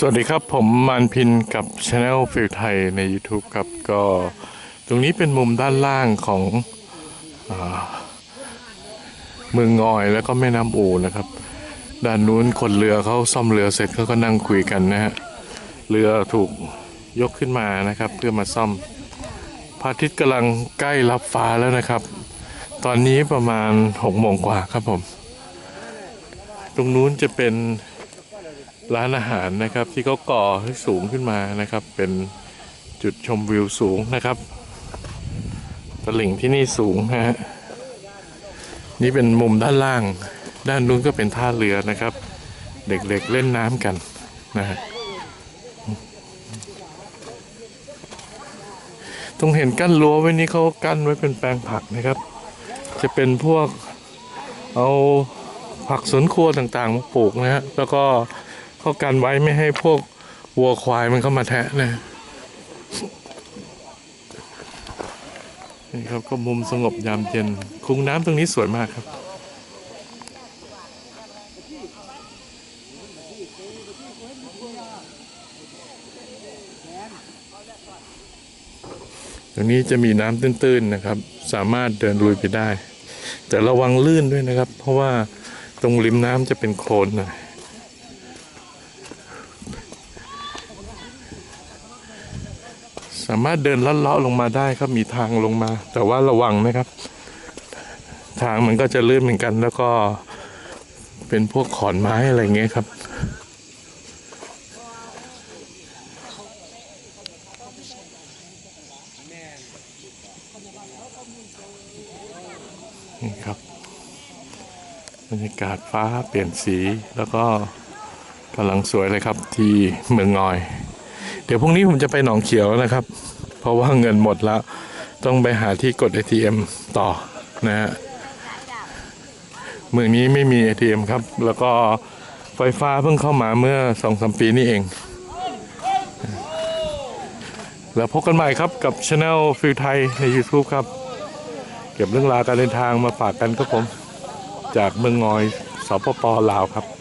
สวัสดีครับผมมานพินกับช anel ฟิลไทยใน YouTube ครับ ก็ตรงนี้เป็นมุมด้านล่างของอเมืองงอยแล้วก็แม่น้ำอูนะครับ ด้านนู้นคนเรือเขาซ่อมเรือเสร็จเขาก็นั่งคุยกันนะฮะเรือถูกยกขึ้นมานะครับ เพื่อมาซ่อมพระอาทิตย์กำลังใกล้รับฟ้าแล้วนะครับ ตอนนี้ประมาณหกโมงกว่าครับผม ตรงนู้นจะเป็น ร้านอาหารนะครับที่เขาก่อให้สูงขึ้นมานะครับ เป็นจุดชมวิวสูงนะครับตลิ่งที่นี่สูงนะฮะนี่เป็นมุมด้านล่าง ด้านนู้นก็เป็นท่าเรือนะครับ เด็กๆเล่นน้ำกันนะฮะตรงเห็นกั้นรั้วไว้นี้เขากั้นไว้เป็นแปลงผักนะครับ จะเป็นพวกเอาผักสวนครัวต่างๆมาปลูกนะฮะแล้วก็ เขากันไว้ไม่ให้พวกวัวควายมันเข้ามาแทะนะนี่ครับก็มุมสงบยามเย็นคุ้งน้ำตรงนี้สวยมากครับตรงนี้จะมีน้ำตื้นๆนะครับ สามารถเดินลุยไปได้ แต่ระวังลื่นด้วยนะครับ เพราะว่าตรงริมน้ำจะเป็นโคลนหนะ สามารถเดินลัดเลาะลงมาได้ครับมีทางลงมา แต่ว่าระวังนะครับ ทางมันก็จะลื่นเหมือนกัน แล้วก็เป็นพวกขอนไม้อะไรเงี้ยครับ นี่ครับบรรยากาศฟ้าเปลี่ยนสีแล้วก็กำลังสวยเลยครับที่เมืองงอย เดี๋ยวพรุ่งนี้ผมจะไปหนองเขียวนะครับ เพราะว่าเงินหมดแล้ว ต้องไปหาที่กด ATM ต่อนะฮะเมืองนี้ไม่มี ATM ครับ แล้วก็ไฟฟ้าเพิ่งเข้ามาเมื่อสองสมปีนี่เอง แล้วพบกันใหม่ครับกับช anel ฟิลไทยใน YouTube ครับ เก็บเรื่องราวการเดินทางมาฝากกันครับผม จากเมืองงอยสปปลาวครับ